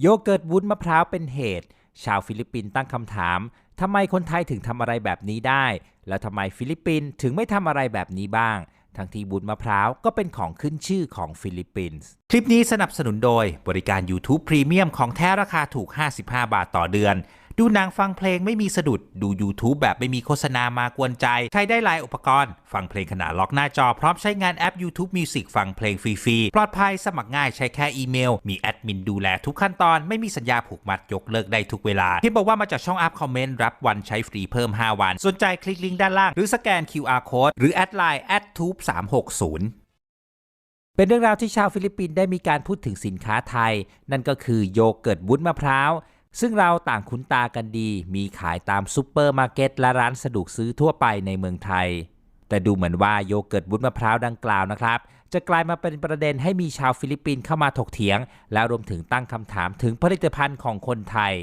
โยเกิร์ตวุ้นมะพร้าวเป็นเหตุ ชาวฟิลิปปินส์ตั้งคำถามทำไมคนไทยถึงทำอะไรแบบนี้ได้ แล้วทำไมฟิลิปปินส์ถึงไม่ทำอะไรแบบนี้บ้าง ทั้งที่วุ้นมะพร้าวก็เป็นของขึ้นชื่อของฟิลิปปินส์ คลิปนี้สนับสนุนโดยบริการ YouTube Premium ของแท้ราคาถูก 55 บาทต่อเดือน ดูหนังฟังเพลงไม่มีสะดุด ดู YouTube แบบไม่มีโฆษณามากวนใจ ใช้ได้หลายอุปกรณ์ ฟังเพลงขณะล็อกหน้าจอพร้อมใช้งานแอป YouTube Music ฟังเพลงฟรีๆ ปลอดภัยสมัครง่ายใช้แค่อีเมล มีแอดมินดูแลทุกขั้นตอน ไม่มีสัญญาผูกมัดยกเลิกได้ทุกเวลา ที่บอกว่ามาจากช่องอัพคอมเมนต์รับวันใช้ฟรีเพิ่ม 5 วัน สนใจคลิกลิงก์ด้านล่างหรือสแกน QR Code หรือแอดไลน์ @tube 360เป็นเรื่องราวที่ชาวฟิลิปปินส์ได้มีการพูดถึงสินค้าไทย นั่นก็คือโยเกิร์ตวุ้นมะพร้าว ซึ่งเราต่างคุ้นตากันดี มีขายตามซูเปอร์มาร์เก็ตและร้านสะดวกซื้อทั่วไปในเมืองไทย แต่ดูเหมือนว่าโยเกิร์ตวุ้นมะพร้าวดังกล่าวนะครับ จะกลายมาเป็นประเด็นให้มีชาวฟิลิปปินส์เข้ามาถกเถียง และรวมถึงตั้งคำถามถึงผลิตภัณฑ์ของคนไทย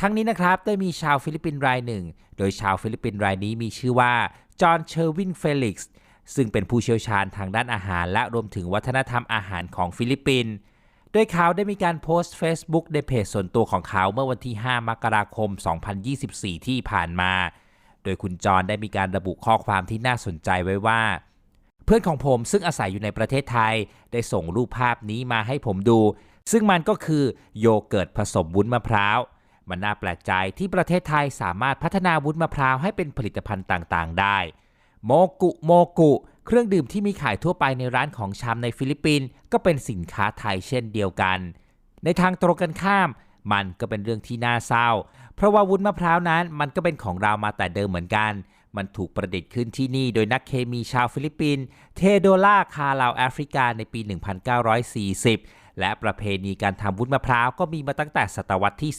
ทั้งนี้นะครับได้มีชาวฟิลิปปินส์รายหนึ่ง โดยชาวฟิลิปปินส์รายนี้มีชื่อว่าจอห์นเชอร์วินเฟลิกซ์ซึ่งเป็นผู้เชี่ยวชาญทางด้านอาหาร และรวมถึงวัฒนธรรมอาหารของฟิลิปปินส์ โดยเขาได้มีการโพสต์ Facebook ในเพจส่วนตัวของเขาเมื่อวันที่ 5 มกราคม 2024 ที่ผ่านมา โดยคุณจอห์นได้มีการระบุข้อความที่น่าสนใจไว้ว่า เพื่อนของผมซึ่งอาศัยอยู่ในประเทศไทย ได้ส่งรูปภาพนี้มาให้ผมดู ซึ่งมันก็คือโยเกิร์ตผสมวุ้นมะพร้าว มันน่าแปลกใจที่ประเทศไทยสามารถพัฒนาวุ้นมะพร้าวให้เป็นผลิตภัณฑ์ต่างๆ ได้ โมกุโมกุ เครื่องดื่มที่มีขายทั่วไปในร้านของชำในฟิลิปปินส์ก็เป็นสินค้าไทยเช่นเดียวกัน ในทางตรงกันข้าม มันก็เป็นเรื่องที่น่าเศร้า เพราะว่าวุ้นมะพร้าวนั้นมันก็เป็นของเรามาแต่เดิมเหมือนกัน มันถูกประดิษฐ์ขึ้นที่นี่โดยนักเคมีชาวฟิลิปปินส์เทโดล่าคาลาวแอฟริกาในปี 1940 และประเพณีการทำวุ้นมะพร้าวก็มีมาตั้งแต่ศตวรรษที่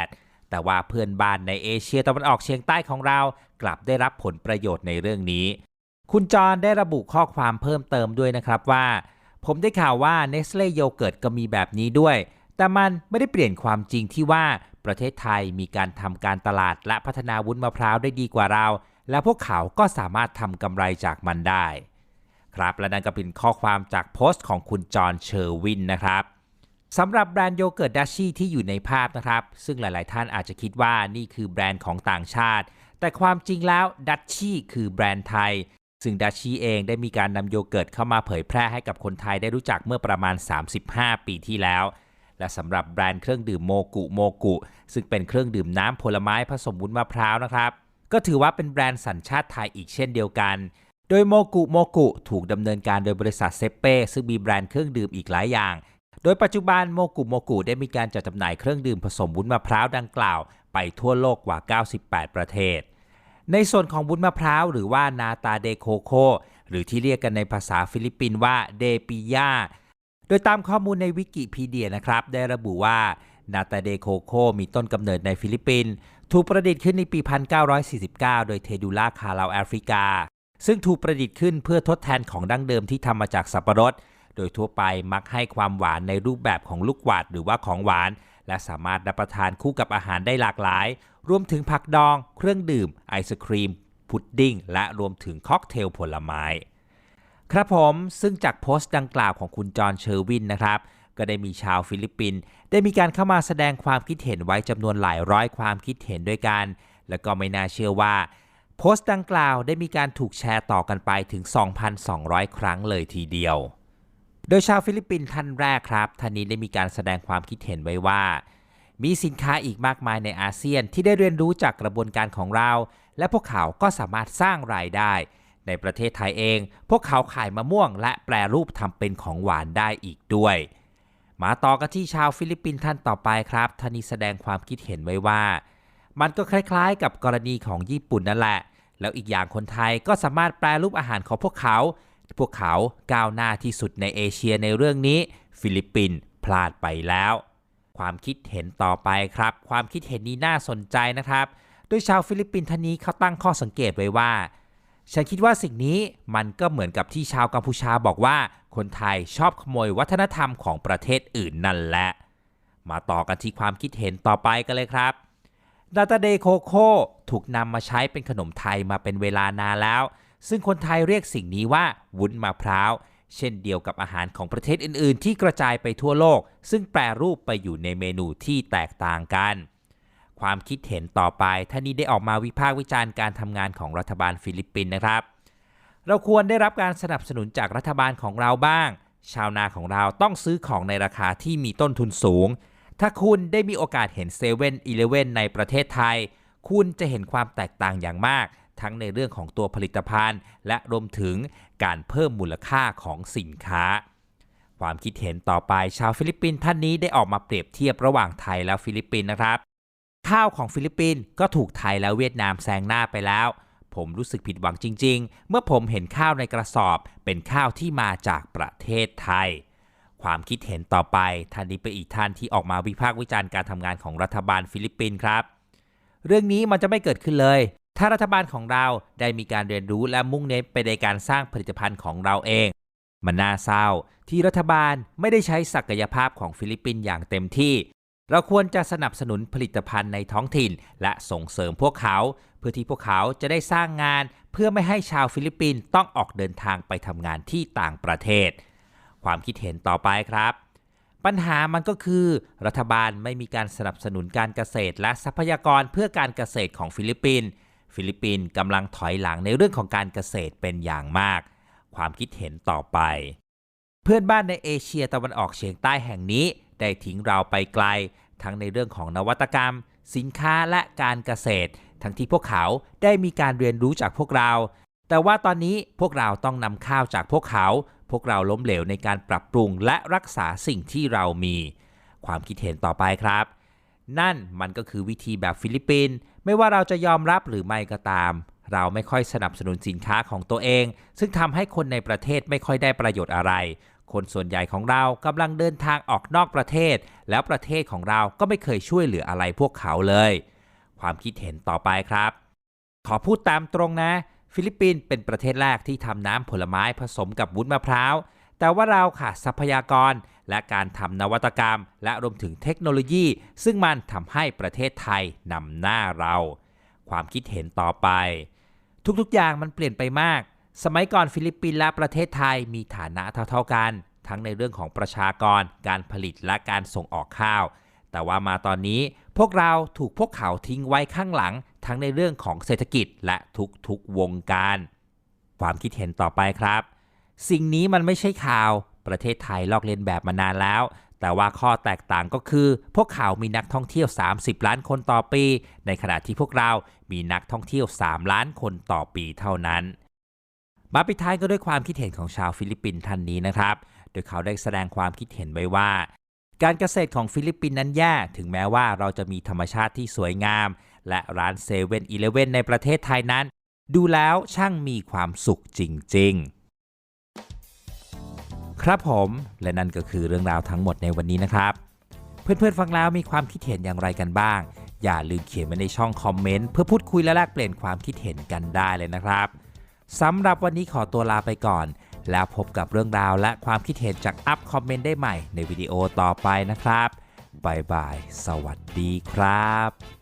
18 แต่ว่าเพื่อนบ้านในเอเชียตะวันออกเฉียงใต้ของเรากลับได้รับผลประโยชน์ในเรื่องนี้ คุณจรได้ระบุข้อความเพิ่มเติมด้วยนะครับว่า ผมได้ข่าวว่า Nestle Yogurt ก็มีแบบนี้ด้วย แต่มันไม่ได้เปลี่ยนความจริงที่ว่าประเทศไทยมีการทำการตลาดและพัฒนาวุ้นมะพร้าวได้ดีกว่าเรา และพวกเขาก็สามารถทำกำไรจากมันได้ ครับและนั่นก็เป็นข้อความจากโพสต์ของคุณจอห์นเชอร์วินนะครับสำหรับแบรนด์โยเกิร์ตดัชชี่ที่อยู่ในภาพนะครับ ซึ่งหลาย ๆ ท่านอาจจะคิดว่านี่คือแบรนด์ของต่างชาติ แต่ความจริงแล้วดัชชี่คือแบรนด์ไทย ซึ่งดัชชี่เองได้มีการนำโยเกิร์ตเข้ามาเผยแพร่ให้กับคนไทยได้รู้จักเมื่อประมาณ 35 ปีที่แล้ว และสำหรับแบรนด์เครื่องดื่มโมกุโมกุ ซึ่งเป็นเครื่องดื่มน้ำผลไม้ผสมวุ้นมะพร้าวนะครับ ก็ถือว่าเป็นแบรนด์สัญชาติไทยอีกเช่นเดียวกัน โดยโมกุโมกุถูกดำเนินการโดยบริษัทเซเป้ซึ่งมีแบรนด์เครื่องดื่มอีกหลายอย่าง โดยปัจจุบันโมกุโมกุได้มีการจัดจำหน่ายเครื่องดื่มผสมวุ้นมะพร้าวดังกล่าว ไปทั่วโลกกว่า 98 ประเทศ ในส่วนของวุ้นมะพร้าวหรือว่านาตาเดโคโค หรือที่เรียกกันในภาษาฟิลิปปินส์ว่าเดปิยาโดยตามข้อมูลในวิกิพีเดียนะครับ ได้ระบุว่านาตาเดโคโค มีต้นกำเนิดในฟิลิปปินส์ถูกประดิษฐ์ขึ้นในปี 1949 โดยเทดูล่าคาลาวแอฟริกา ซึ่งถูกประดิษฐ์ขึ้นเพื่อทดแทนของดั้งเดิมที่ทำมาจากสับปะรด โดยทั่วไปมักให้ความหวานในรูปแบบของลูกหวาดหรือว่าของหวาน และสามารถรับประทานคู่กับอาหารได้หลากหลาย รวมถึงผักดอง เครื่องดื่ม ไอศครีม พุดดิ้ง และรวมถึงค็อกเทลผลไม้ ครับผมซึ่งจากโพสต์ดังกล่าวของคุณจอห์นเชอร์วินนะครับ ก็ได้มีชาวฟิลิปปินส์ได้มีการเข้ามาแสดงความคิดเห็นไว้จำนวนหลายร้อยความคิดเห็นด้วยกัน และก็ไม่น่าเชื่อว่า โพสต์ดังกล่าวได้มีการถูกแชร์ต่อกันไปถึง 2,200 ครั้งเลยทีเดียว โดยชาวฟิลิปปินส์ท่านแรกครับท่านนี้ได้มีการแสดงความคิดเห็นไว้ว่า มีสินค้าอีกมากมายในอาเซียนที่ได้เรียนรู้จากกระบวนการของเรา และพวกเขาก็สามารถสร้างรายได้ ในประเทศไทยเอง พวกเขาขายมะม่วง และแปรรูปทำเป็นของหวานได้อีกด้วย มาต่อกันที่ชาวฟิลิปปินส์ท่านต่อไปครับท่านนี้แสดงความคิดเห็นไว้ว่า มันก็คล้ายๆ กับกรณีของญี่ปุ่นนั่นแหละ แล้วอีกอย่างคนไทยก็สามารถแปรรูปอาหารของพวกเขา พวกเขาก้าวหน้าที่สุดในเอเชียในเรื่องนี้ ฟิลิปปินส์พลาดไปแล้ว ความคิดเห็นต่อไปครับ ความคิดเห็นนี้น่าสนใจนะครับ โดยชาวฟิลิปปินส์ท่านนี้เขาตั้งข้อสังเกตไว้ว่า ฉันคิดว่าสิ่งนี้มันก็เหมือนกับที่ชาวกัมพูชาบอกว่า คนไทยชอบขโมยวัฒนธรรมของประเทศอื่นนั่นแหละ มาต่อกันที่ความคิดเห็นต่อไปกันเลยครับดาตาเดโคโคถูกนำมาใช้เป็นขนมไทยมาเป็นเวลานานแล้ว ซึ่งคนไทยเรียกสิ่งนี้ว่าวุ้นมะพร้าว เช่นเดียวกับอาหารของประเทศอื่น ๆ ที่กระจายไปทั่วโลก ซึ่งแปรรูปไปอยู่ในเมนูที่แตกต่างกัน ความคิดเห็นต่อไปท่านนี้ได้ออกมาวิพากษ์วิจารณ์การทำงานของรัฐบาลฟิลิปปินส์นะครับ เราควรได้รับการสนับสนุนจากรัฐบาลของเราบ้าง ชาวนาของเราต้องซื้อของในราคาที่มีต้นทุนสูง ถ้าคุณได้มีโอกาสเห็นเซเว่นอีเลเว่นในประเทศไทย คุณจะเห็นความแตกต่างอย่างมาก ทั้งในเรื่องของตัวผลิตภัณฑ์ และรวมถึงการเพิ่มมูลค่าของสินค้า ความคิดเห็นต่อไปชาวฟิลิปปินส์ท่านนี้ได้ออกมาเปรียบเทียบระหว่างไทยและฟิลิปปินส์นะครับ ข้าวของฟิลิปปินส์ก็ถูกไทยและเวียดนามแซงหน้าไปแล้วผมรู้สึกผิดหวังจริง ๆ เมื่อผมเห็นข้าวในกระสอบ เป็นข้าวที่มาจากประเทศไทย ความคิดเห็นต่อไปท่านนี้เป็นอีกท่านที่ออกมาวิพากษ์วิจารณ์การทำงานของรัฐบาลฟิลิปปินส์ครับ เรื่องนี้มันจะไม่เกิดขึ้นเลย ถ้ารัฐบาลของเราได้มีการเรียนรู้และมุ่งเน้นไปในการสร้างผลิตภัณฑ์ของเราเอง มันน่าเศร้า ที่รัฐบาลไม่ได้ใช้ศักยภาพของฟิลิปปินส์อย่างเต็มที่ เราควรจะสนับสนุนผลิตภัณฑ์ในท้องถิ่น และส่งเสริมพวกเขา เพื่อที่พวกเขาจะได้สร้างงาน เพื่อไม่ให้ชาวฟิลิปปินส์ต้องออกเดินทางไปทำงานที่ต่างประเทศ ความคิดเห็นต่อไปครับปัญหามันก็คือ รัฐบาลไม่มีการสนับสนุนการเกษตรและทรัพยากรเพื่อการเกษตรของฟิลิปปินส์ ฟิลิปปินส์กำลังถอยหลังในเรื่องของการเกษตรเป็นอย่างมาก ความคิดเห็นต่อไป เพื่อนบ้านในเอเชียตะวันออกเฉียงใต้แห่งนี้ ได้ทิ้งเราไปไกล ทั้งในเรื่องของนวัตกรรม สินค้าและการเกษตร ทั้งที่พวกเขาได้มีการเรียนรู้จากพวกเรา แต่ว่าตอนนี้พวกเราต้องนำข้าวจากพวกเขา พวกเราล้มเหลวในการปรับปรุงและรักษาสิ่งที่เรามี ความคิดเห็นต่อไปครับ นั่นมันก็คือวิธีแบบฟิลิปปินส์ ไม่ว่าเราจะยอมรับหรือไม่ก็ตาม เราไม่ค่อยสนับสนุนสินค้าของตัวเอง ซึ่งทำให้คนในประเทศไม่ค่อยได้ประโยชน์อะไร คนส่วนใหญ่ของเรากำลังเดินทางออกนอกประเทศ แล้วประเทศของเราก็ไม่เคยช่วยเหลืออะไรพวกเขาเลย ความคิดเห็นต่อไปครับ ขอพูดตามตรงนะ ฟิลิปปินส์เป็นประเทศแรกที่ทำน้ำผลไม้ผสมกับวุ้นมะพร้าว แต่ว่าเราขาดทรัพยากร และการทำนวัตกรรม และรวมถึงเทคโนโลยี ซึ่งมันทำให้ประเทศไทยนำหน้าเรา ความคิดเห็นต่อไป ทุกๆอย่างมันเปลี่ยนไปมาก สมัยก่อนฟิลิปปินส์และประเทศไทยมีฐานะเท่า ๆกัน ทั้งในเรื่องของประชากร การผลิตและการส่งออกข้าว แต่ว่ามาตอนนี้พวกเราถูกพวกเขาทิ้งไว้ข้างหลัง ทั้งในเรื่องของเศรษฐกิจและทุกๆวงการ ความคิดเห็นต่อไปครับ สิ่งนี้มันไม่ใช่ข่าว ประเทศไทยลอกเลียนแบบมานานแล้ว แต่ว่าข้อแตกต่างก็คือ พวกเขามีนักท่องเที่ยว 30 ล้านคนต่อปี ในขณะที่พวกเรา มีนักท่องเที่ยว 3 ล้านคนต่อปีเท่านั้น มาปิดท้ายก็ด้วยความคิดเห็นของชาวฟิลิปปินส์ท่านนี้นะครับ โดยเขาได้แสดงความคิดเห็นไว้ว่า การเกษตรของฟิลิปปินส์นั้นแย่ ถึงแม้ว่าเราจะมีธรรมชาติที่สวยงาม และร้านเซเว่นอีเลเว่นในประเทศไทยนั้น ดูแล้วช่างมีความสุขจริง ๆ ครับผมและนั่นก็คือเรื่องราวทั้งหมดในวันนี้นะครับ เพื่อนๆฟังแล้วมีความคิดเห็นอย่างไรกันบ้าง อย่าลืมเขียนมาในช่องคอมเมนต์เพื่อพูดคุยและแลกเปลี่ยนความคิดเห็นกันได้เลยนะครับสำหรับวันนี้ขอตัวลาไปก่อน แล้วพบกับเรื่องราวและความคิดเห็นจากอัพคอมเมนต์ได้ใหม่ในวิดีโอต่อไปนะครับบายบาย สวัสดีครับ